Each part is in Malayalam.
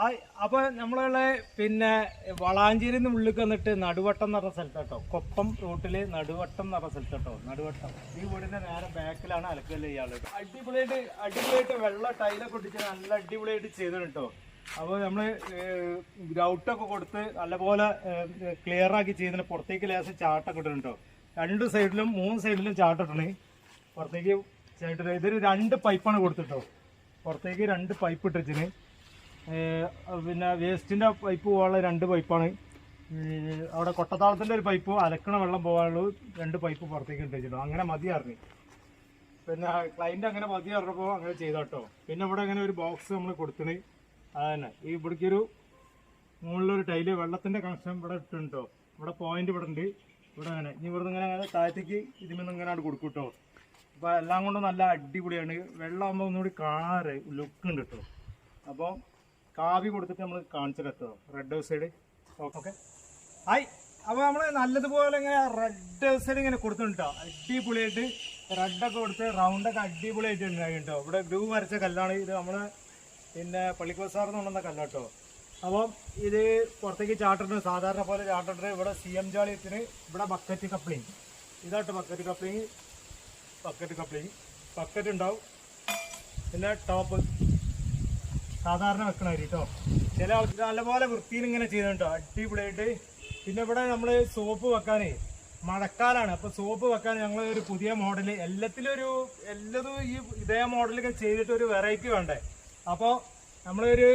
ആ- അപ്പൊ നമ്മളുള്ള പിന്നെ വളാഞ്ചേരി നിന്ന് ഉള്ളിൽ വന്നിട്ട് നടുവട്ടം എന്ന് പറഞ്ഞ സ്ഥലത്ത് കേട്ടോ. കൊപ്പം റൂട്ടിൽ നടുവട്ടം എന്ന് പറഞ്ഞ സ്ഥലത്ത് കേട്ടോ. നടുവട്ടം. ഈ വീടിന്റെ നേരെ ബാക്കിലാണ് അലക്കൽ ഇയാൾ. അടിപൊളിയായിട്ട് അടിപൊളിയായിട്ട് വെള്ള ടൈലൊക്കെ ഒട്ടിച്ച് നല്ല അടിപൊളിയായിട്ട് ചെയ്തിട്ടുണ്ട് കേട്ടോ. അപ്പോൾ നമ്മൾ ഗ്രൗട്ടൊക്കെ കൊടുത്ത് നല്ലപോലെ ക്ലിയർ ആക്കി ചെയ്തിട്ട് പുറത്തേക്ക് ലേശം ചാട്ടൊക്കെ ഇട്ടിട്ടുണ്ട് രണ്ട് സൈഡിലും മൂന്ന് സൈഡിലും ചാട്ടിട്ടുണ്ട് പുറത്തേക്ക് ചാട്ടിട്ട് ഇതൊരു രണ്ട് പൈപ്പാണ് കൊടുത്തിട്ടോ പുറത്തേക്ക് രണ്ട് പൈപ്പ് ഇട്ടിച്ചിന് പിന്നെ വേസ്റ്റിന്റെ പൈപ്പ് പോകാനുള്ള രണ്ട് പൈപ്പാണ് അവിടെ കൊട്ടത്താളത്തിന്റെ ഒരു പൈപ്പ് അലക്കണ വെള്ളം പോകാനുള്ള. രണ്ട് പൈപ്പ് പുറത്തേക്ക് ഇട്ടിട്ടു അങ്ങനെ മതി അറിഞ്ഞു പിന്നെ ക്ലൈന്റ് അങ്ങനെ മതി അറിഞ്ഞപ്പോൾ അങ്ങനെ ചെയ്തോട്ടോ. പിന്നെ ഇവിടെ അങ്ങനെ ഒരു ബോക്സ് നമ്മൾ കൊടുത്തിന്. അതന്നെ. ഈ ഇവിടേക്കൊരു മുകളിലൊരു ടൈൽ വെള്ളത്തിന്റെ കണക്ഷൻ ഇവിടെ ഇട്ടുണ്ടോ ഇവിടെ പോയിന്റ് ഇവിടെ ഉണ്ട്. ഇവിടെ അങ്ങനെ. ഇനി ഇവിടുന്ന് ഇങ്ങനെ താഴത്തേക്ക് ഇതിൽ ഇങ്ങനെ കൊടുക്കും കേട്ടോ അപ്പോൾ എല്ലാം കൊണ്ടും നല്ല അടിപൊളിയാണ്. വെള്ളം ആകുമ്പോൾ ഒന്നുകൂടി കാണാറ് ലുക്ക് ഉണ്ട് കേട്ടോ അപ്പോൾ കാവി കൊടുത്തിട്ട് നമ്മൾ കാണിച്ചു കേട്ടോ റെഡ് സൈഡ് ഓക്കെ ഹായ് അപ്പോൾ നമ്മൾ നല്ലതുപോലെ ഇങ്ങനെ റെഡ് സൈഡ് ഇങ്ങനെ കൊടുത്തിട്ടുണ്ടോ അടിപൊളിയായിട്ട് റെഡൊക്കെ കൊടുത്ത് റൗണ്ടൊക്കെ അടിപൊളിയായിട്ട് ഉണ്ടായിട്ടോ ഇവിടെ ഗ്രൂ വരച്ച കല്ലാണ്. ഇത് നമ്മൾ പിന്നെ പള്ളിക്കോസാറിന്ന് കൊണ്ടുവന്ന കല്ലാട്ടോ അപ്പം ഇത് പുറത്തേക്ക് ചാട്ടിട്ട് സാധാരണ പോലെ ചാട്ടിട്ട് ഇവിടെ സി എം ജാളിയത്തിന് ഇവിടെ ബക്കറ്റ് കപ്ലിങ് ഇതാട്ടോ bucket coupling bucket coupling bucket ഉണ്ടാവും. പിന്നെ ടോപ്പ് സാധാരണ വെക്കണ അരി കേട്ടോ ചില ആൾക്കാർ നല്ലപോലെ വൃത്തിയിൽ ഇങ്ങനെ ചെയ്യുന്നുണ്ടോ അടിപൊളിയായിട്ട്. പിന്നെ ഇവിടെ നമ്മൾ സോപ്പ് വെക്കാനേ മഴക്കാലാണ്. അപ്പൊ സോപ്പ് വെക്കാൻ ഞങ്ങൾ ഒരു പുതിയ മോഡൽ എല്ലാത്തിലും ഒരു എല്ലാതും ഈ ഇതേ മോഡലൊക്കെ ചെയ്തിട്ട് ഒരു വെറൈറ്റി വേണ്ടേ? അപ്പോൾ നമ്മളൊരു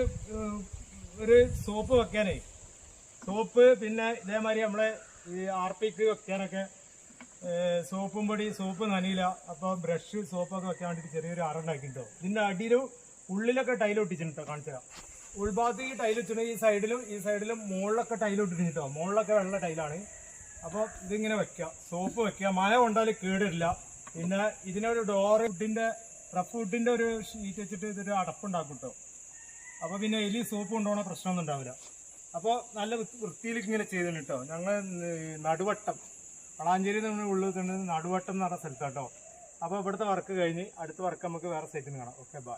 ഒരു സോപ്പ് വെക്കാനേ സോപ്പ് പിന്നെ ഇതേമാതിരി നമ്മളെ ഈ ആർപ്പിക്ക് വെക്കാനൊക്കെ സോപ്പും പൊടി സോപ്പ് നനയില്ല. അപ്പോൾ ബ്രഷ് സോപ്പൊക്കെ വെക്കാൻ വേണ്ടിയിട്ട് ചെറിയൊരു അറുണ്ടാക്കിട്ടോ ഇതിന്റെ അടിയിലും ഉള്ളിലൊക്കെ ടൈൽ ഒട്ടിച്ചിട്ടോ കാണിച്ചു തരാം. ഉൾഭാഗത്ത് ഈ ടൈൽ വെച്ചിട്ടുണ്ട് ഈ സൈഡിലും ഈ സൈഡിലും മുകളിലൊക്കെ ടൈൽ ഒട്ടിച്ചിട്ടോ മുകളിലൊക്കെ വെള്ള ടൈലാണ് അപ്പോൾ ഇതിങ്ങനെ വെക്കുക സോപ്പ് വെക്കുക മഴ കൊണ്ടാൽ കേടില്ല. പിന്നെ ഇതിനൊരു ഡോറ് ഫുഡിന്റെ റഫ് ഫുഡിന്റെ ഒരു ഷീറ്റ് വെച്ചിട്ട് ഇതൊരു അടപ്പുണ്ടാക്കും കേട്ടോ അപ്പോൾ പിന്നെ എലി സോപ്പ് കൊണ്ടുപോകണ പ്രശ്നമൊന്നും ഉണ്ടാവില്ല. അപ്പോൾ നല്ല വൃത്തിയിൽ ഇങ്ങനെ ചെയ്തിട്ടുണ്ട് കേട്ടോ ഞങ്ങൾ നടുവട്ടം. വളാഞ്ചേരി നമ്മൾ ഉള്ളിൽ തന്നെ നടുവട്ടം എന്ന് പറഞ്ഞ സ്ഥലത്താട്ടോ അപ്പോൾ ഇവിടുത്തെ വർക്ക് കഴിഞ്ഞ് അടുത്ത വർക്ക് നമുക്ക് വേറെ സൈറ്റിൽ നിന്ന് കാണാം. Okay bye